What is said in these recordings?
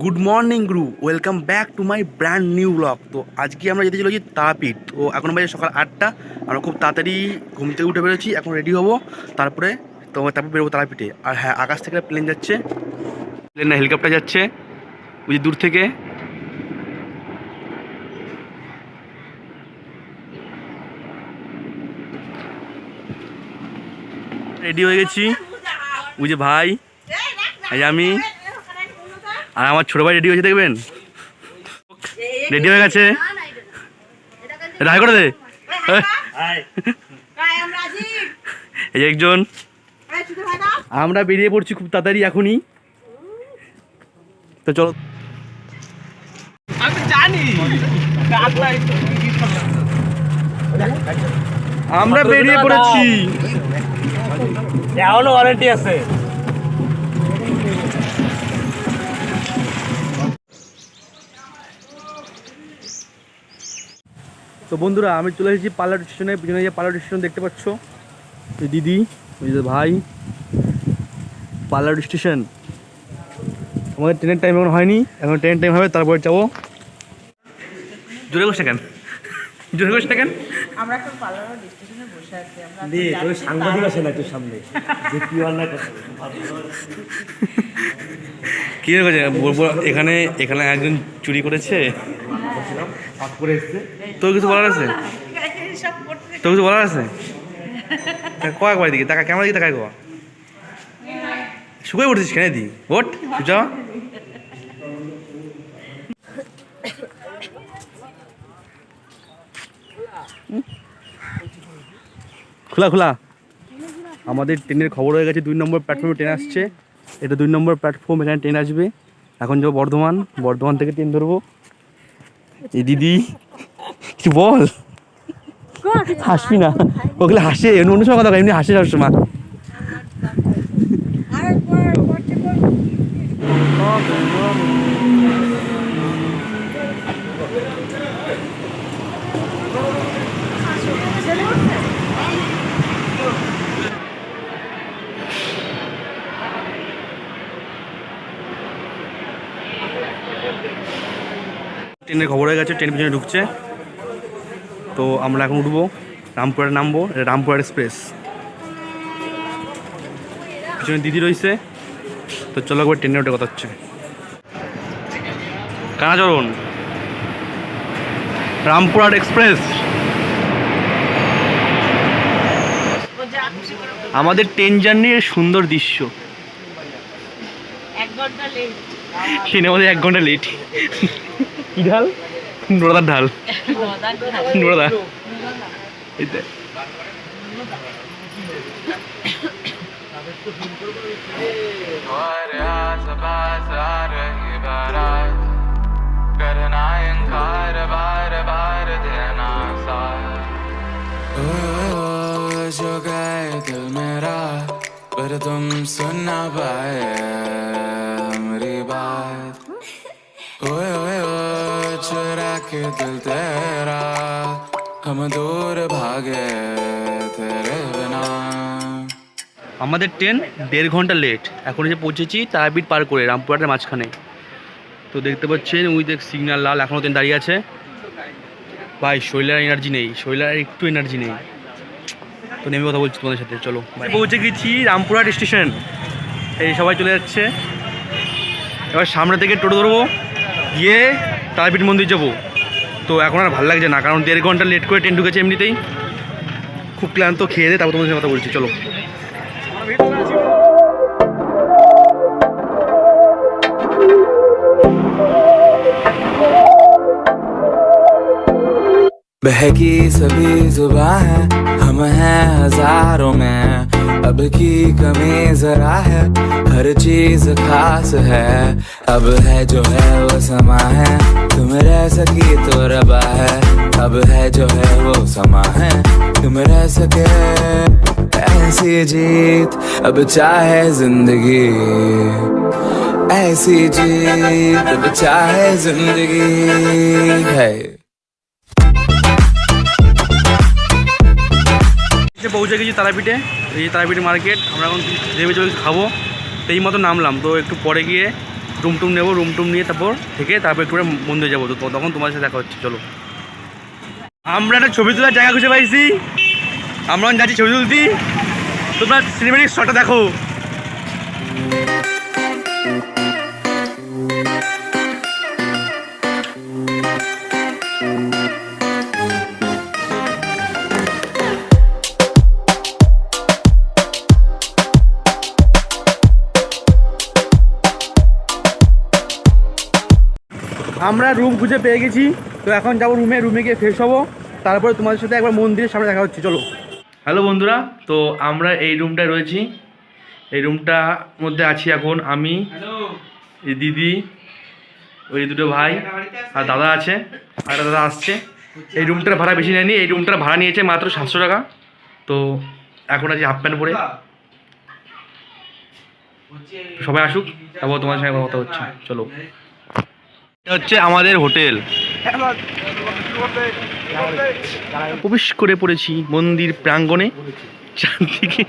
Good morning grew. Welcome back to my brand new blog তো আজকে আমরা যেতে চলেছি তারাপীঠ। তো এখন বাজে সকাল আটটা। আমরা খুব তাড়াতাড়ি ঘুম থেকে উঠে বেরোচ্ছি। এখন রেডি হব। তারপরে তো তারপর বেরোবো তারাপীঠে। আর হ্যাঁ আকাশ থেকে প্লেন যাচ্ছে। প্লেন না হেলিকপ্টার যাচ্ছে। ওই যে দূর থেকে। রেডি হয়ে গেছি। ওই যে ভাই। আমি। আর আমার ছোট ভাই রেডি হয়েছে দেখবেন? রেডি হয়ে গেছে। এটা হাই করে দে। এই একজন। আমরা বেরিয়ে পড়ছি খুব তাড়াতাড়ি এখনই। তো চলো। জানি। আমরা বেরিয়ে পড়েছি। এখনও ওয়ারেন্টি আছে। তো বন্ধুরা আমি চলে এসেছি পার্লার স্টেশনে। পিছনে যে পার্লার স্টেশন দেখতে পাচ্ছ ওই দিদি ওই যে ভাই পার্লার স্টেশন। আমাদের ট্রেনের টাইম এখন হয়নি এখন ট্রেনের টাইম হবে তারপরে যাব। জোরে বসে কেন? জোরে বসে কেন? আমরা এখন পার্লার স্টেশনে বসে আছি আমরা দি ওই সাংবাদিক আছে না তোর সামনে? যে কি অন্যায় কী হয়েছে এখানে এখানে একজন চুরি করেছে? পাক করে এসছে। তোর কিছু বলার আছে? সব তোর কিছু বলার আছে? কয়েক বার দিকে টাকা ক্যামেরা দিকে তাকাই কো। শুকাই পড়ছিস কেন দি ওট যা খোলা খোলা। আমাদের ট্রেনের খবর হয়ে গেছে দুই নম্বর প্ল্যাটফর্মে ট্রেন আসছে। এটা দুই নম্বর প্ল্যাটফর্ম এখানে ট্রেন আসবে। এখন যাব বর্ধমান। বর্ধমান থেকে ট্রেন ধরবো। দিদি কিছু বল? হাসবি না। ওগুলো হাসে অন্য সময় কথা এমনি হাসে সবসময় ট্রেনের খবর হয়ে গেছে ট্রেন পিছনে ঢুকছে। তো আমরা এখন উঠবো রামপুরহাটে নামবো এটা রামপুরহাট এক্সপ্রেস। পিছনে দিদি রয়েছে তো চলো একবার ট্রেনে উঠে কথা হচ্ছে। কানাচরণ রামপুরহাট এক্সপ্রেস। আমাদের ট্রেন জার্নির সুন্দর দৃশ্য। এক ঘণ্টা লেট এক ঘণ্টা লেট কি ঢাল নোড়াদার ঢাল নোড়াদা এই দেখ। और आसपास आ रही बारात करना इनकार बार बार देना साथ ओ, जो गए दिल मेरा पर तुम सुन ना पाए हमारी बात ओए ओए ओ चुरा के दिल तेरा हम दूर भागे तेरे बिना আমাদের ট্রেন দেড় ঘন্টা লেট এখন এসে পৌঁছেছি তারাপীঠ পার করে রামপুরহাটের মাঝখানে তো দেখতে পাচ্ছেন ওই দেখ সিগন্যাল লাল এখনও ট্রেন দাঁড়িয়ে আছে ভাই শৈলার এনার্জি নেই শৈলার একটু এনার্জি নেই তো নেমে কথা বলছি তোমাদের সাথে চলো পৌঁছে গেছি রামপুরহাট স্টেশন এই সবাই চলে যাচ্ছে এবার সামনে থেকে টোটো ধরবো গিয়ে তারাপীঠ মন্দির যাবো তো এখন আর ভালো লাগছে না কারণ দেড় ঘন্টা লেট করে ট্রেন ঢুকেছে এমনিতেই খুব ক্লান্ত খেয়ে দিয়ে তারপর তোমাদের সাথে কথা বলছি চলো बहकी सभी जुबा है हम हैं हज़ारों में। अब की कमी जरा है, हर चीज़ खास है। अब है जो है वो समा है, तुम रह सकी तो रबा है। अब है जो है वो समा है, तुम रह सके। ऐसी जीत, अब चाहे ज़िंदगी। ऐसी जीत, अब चाहे ज़िंदगी। है। পৌঁছে গেছি তারাপীঠে, এই তারাপীঠ মার্কেট, আমরা এখন ভেবে চলে খাব এই মতো নামলাম। তো একটু পরে গিয়ে রুম টুম নেব রুম টুম নিয়ে তারপর থেকে তারপর একটু মন্দিরে যাব। তো তখন তোমার সাথে দেখা হচ্ছে, চলো। আমরা একটা ছবি তোলার জায়গা খুঁজে পাইছি। আমরা যাচ্ছি ছবি তুলতি। তোমরা সিনেমেটিক শটটা দেখো। খুঁজে পেয়ে গেছি। তো এখন যাব রুমে রুমে গিয়ে ফ্রেশ হব। তারপরে তোমাদের সাথে একবার মন্দিরের সামনে দেখা হচ্ছে চলো। হ্যালো বন্ধুরা তো আমরা এই রুমটায় রয়েছি। এই রুমটার মধ্যে আছি এখন আমি এই দিদি ওই দুটো ভাই আর দাদা আছে আর একটা দাদা আসছে। এই রুমটার ভাড়া বেশি নেয়নি এই রুমটার ভাড়া নিয়েছে মাত্র সাতশো টাকা। তো এখন আছি হাফ প্যান্ট পরে। সবাই আসুক তারপর তোমার সঙ্গে কথা হচ্ছে। চলো। এটা হচ্ছে আমাদের হোটেল। প্রবেশ করে পড়েছি মন্দির প্রাঙ্গণে। চারদিকে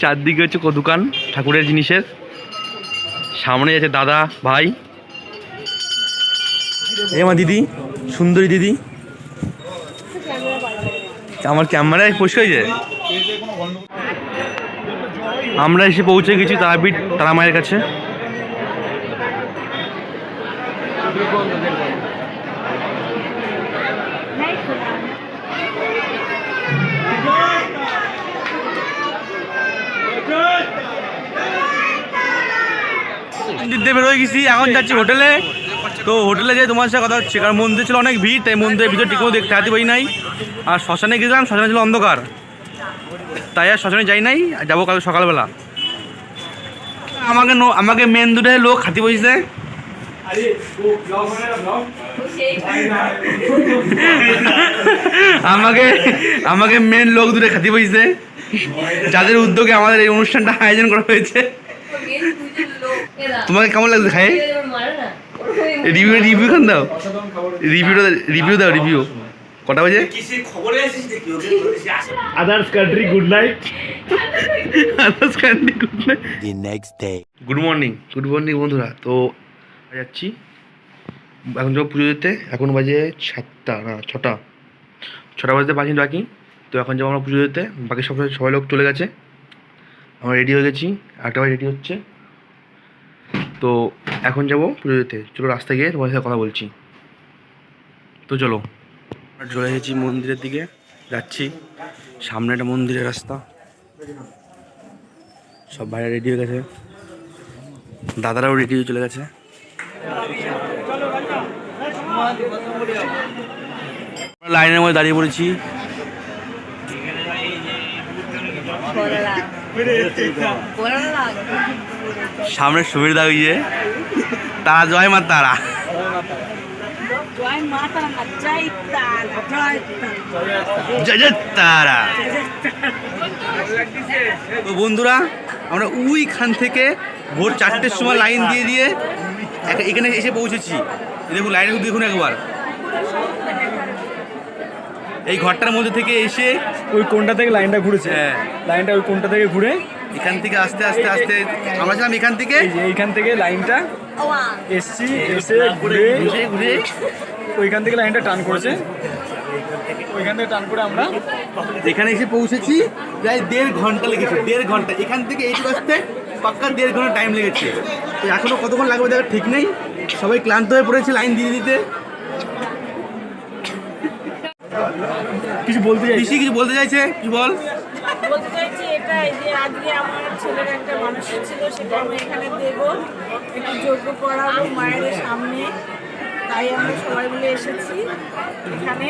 চারদিকে হচ্ছে দোকান, ঠাকুরের জিনিসের। সামনে আছে দাদা, ভাই। আমার দিদি, সুন্দরী দিদি। আমার ক্যামেরায় পরিষ্কার হয়েছে? আমরা এসে পৌঁছে গেছি তারাপীঠ তারা মায়ের কাছে। দিয়ে বেরোয় গেছি, এখন যাচ্ছি হোটেলে। তো হোটেলে যে তোমার সাথে কথা হচ্ছে, কারণ মন্দির ছিল অনেক ভিড়, তাই মন্দিরের ভিতরে মতো দেখতে হাতে পারি নাই। আর শ্মশানে গেছিলাম, শ্মশানে ছিল অন্ধকার। তাই আর শ্মশানে যাই নাই যাব কাল সকালবেলা। আমাকে আমাকে মেন দুটো লোক হাতি বসেছে আমাকে আমাকে মেন লোক দুটো খাতি বসেছে যাদের উদ্যোগে আমাদের এই অনুষ্ঠানটা আয়োজন করা হয়েছে। তোমাকে কেমন লাগছে খাই? রিভিউ রিভিউ খান দাও? রিভিউটা রিভিউ দাও রিভিউ। কটা বাজে? Others country good night the next day. Good morning good morning বন্ধুরা। তো যাচ্ছি। এখন যাব পুজো দিতে। এখন বাজে সাতটা না ছটা। ছটা বাজতে পাঁচ মিনিট বাকি। তো এখন যাব আমরা পুজো দিতে। বাকি সব সবাই লোক চলে গেছে। আমরা রেডি হয়ে গেছি। একটা ভাই রেডি হচ্ছে। তো এখন যাব পুজো দিতে। চলো রাস্তায় গিয়ে তোমার সাথে কথা বলছি। তো চলো। চলে এসেছি মন্দিরের দিকে। যাচ্ছি। সামনে একটা মন্দিরের রাস্তা। সব ভাইরা রেডি হয়ে গেছে। দাদারাও রেডি হয়ে চলে গেছে। লাইনের মধ্যে দাঁড়িয়ে পড়েছি। সামনে সুবির দা গিয়ে তারা জয় মা তারা। জয় মাতা না জয় তারা জয় তারা। জয় জয় তারা। তো বন্ধুরা আমরা ওইখান থেকে ভোর চারটের সময় লাইন দিয়ে দিয়ে এখ- এখানে এসে পৌঁছেছি। দেখুন লাইনে দেখুন একবার। এই ঘরটার মধ্যে থেকে এসে ওই কোনটা থেকে লাইনটা ঘুরেছে। হ্যাঁ। লাইনটা ওই কোনটা থেকে ঘুরে এখান থেকে আস্তে আস্তে আস্তে আমরা ছিলাম এখান থেকে। এই যে এইখান থেকে লাইনটা এসছি এসে ঘুরে ঘুরে ঘুরে ওইখান থেকে লাইনটা টান করেছে। ওইখান থেকে টান করে আমরা এখানে এসে পৌঁছেছি প্রায় দেড় ঘণ্টা লেগেছে দেড় ঘণ্টা। এখান থেকে এইটুকু আসতে পাক্কা দেড় ঘণ্টা টাইম লেগেছে। তো এখনও কতক্ষণ লাগবে দেখার ঠিক নেই। সবাই ক্লান্ত হয়ে পড়েছে লাইন দিয়ে দিতে। কিছু বলতে চাই কিছু বলতে চাইছে? কি বল? বলতে চাইছি এটাই যে আজকে আমার ছেলের একটা মানসিক ছিল সেটা আমি এখানে দেব। একটু যোগ্য করাবো মায়ের সামনে। তাই আমরা সবাই মিলে এসেছি এখানে।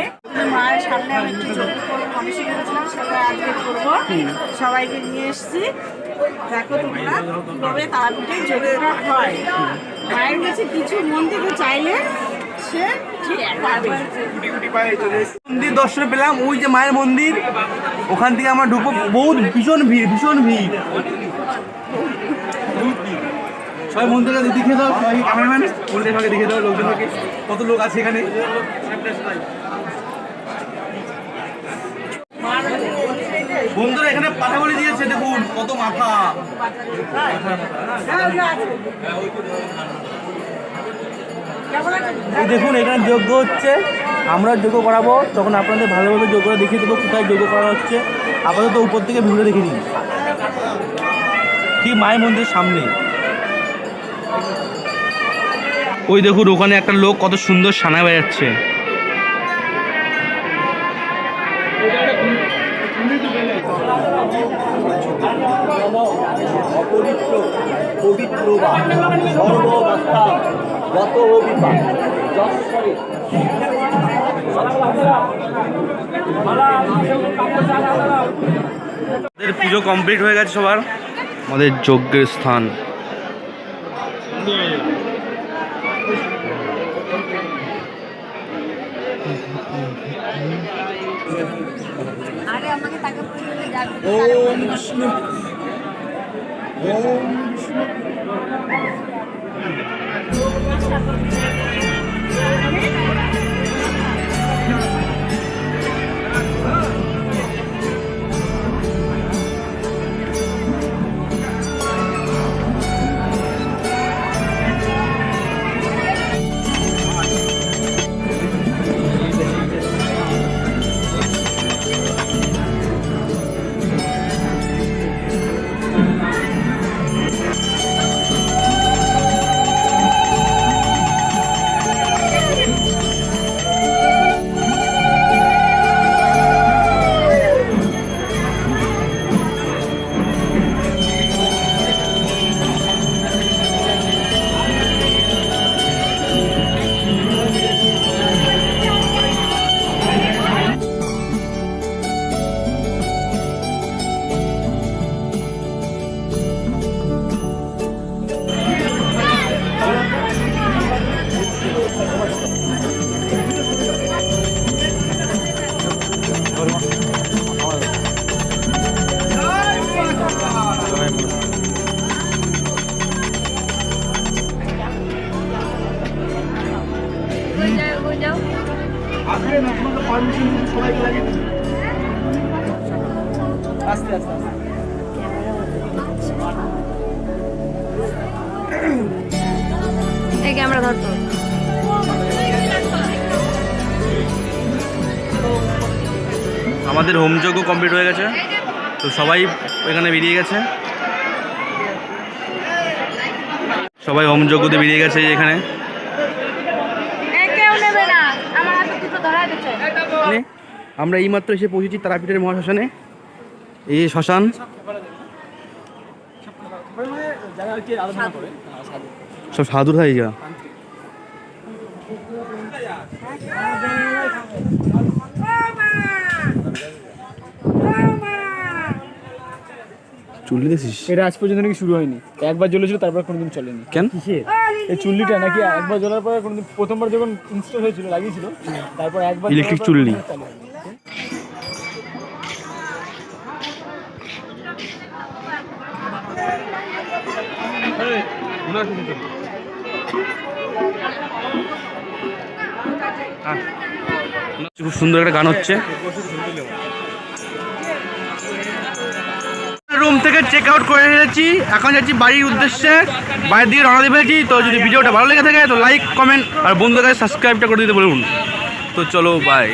মায়ের সামনে আমি একটু যোগ্য করব মানসিক করেছিলাম সেটা আজকে করব। সবাইকে নিয়ে এসেছি। দেখো তোমরা কীভাবে তারাপীঠে যোগ্যটা হয়। মায়ের কাছে কিছু মন থেকে চাইলে সে দর্শন পেলাম, ওই যে মায়ের মন্দির। ওখান থেকে আমরা ঢুকবো। বহুত ভীষণ ভিড় ভীষণ ভিড়। সবাই মন্দিরটা দেখিয়ে দাও, সবাই ক্যামেরাম্যান মন্দিরের ভাগে দেখিয়ে দাও লোকজনকে কত লোক আছে এখানে? বন্ধুরা, এখানে পাঠা বলে দিয়েছে, দেখুন কত মাথা। এই দেখুন, এখানে যোগ্য হচ্ছে। আমরা যোগ্য করাবো, তখন আপনাদের ভালোভাবে যোগ্যটা দেখিয়ে দেবো কোথায় যোগ্য করা হচ্ছে। আপাতত উপর থেকে ভিডিওটা দেখে নিন। ঠিক মায়ের মন্দিরের সামনে। ওই দেখুন, ওখানে একটা লোক কত সুন্দর সানা বেড়াচ্ছে পবিত্র সর্ববস্থা গত আমাদের পুজো কমপ্লিট হয়ে গেছে সবার। আমাদের যজ্ঞের স্থান। আরে আমাকে টাকা পয়সা যাবে। ওম বিষ্ণু। ওম যাও। কই যাও আস্তে আস্তে আস্তে। এই ক্যামেরা ধরতো। আমাদের হোম যজ্ঞ কমপ্লিট হয়ে গেছে। তো সবাই এখানে বেরিয়ে গেছে। সবাই হোম যজ্ঞতে বেরিয়ে গেছে এই এখানে কেউ নেবে না আমার এখানে আমরা এইমাত্র এসে পৌঁছেছি তারাপীঠের মহাশ্মশানে। এই যে শ্মশান। সব সাধুর হয় যা চুল্লি দেখছিস এটা আজ পর্যন্ত নাকি শুরু হয়নি। একবার জ্বলেছিল তারপর কোনোদিন চলেনি। কেন? এই চুল্লিটা নাকি একবার জ্বলার পরে কোনোদিন প্রথমবার যখন ইনস্টল হয়েছিল লাগিয়েছিল তারপর একবার পরে চুল্লি। খুব সুন্দর একটা গান হচ্ছে। থেকে চেক আউট করে এসেছি। এখন যাচ্ছি বাড়ির উদ্দেশ্যে। বাইরের দিকে রওনা ফেলেছি। তো যদি ভিডিওটা ভালো লেগে থাকে, তো লাইক কমেন্ট আর বন্ধুদের কাছে সাবস্ক্রাইবটা করে দিতে বলুন। তো চলো বাই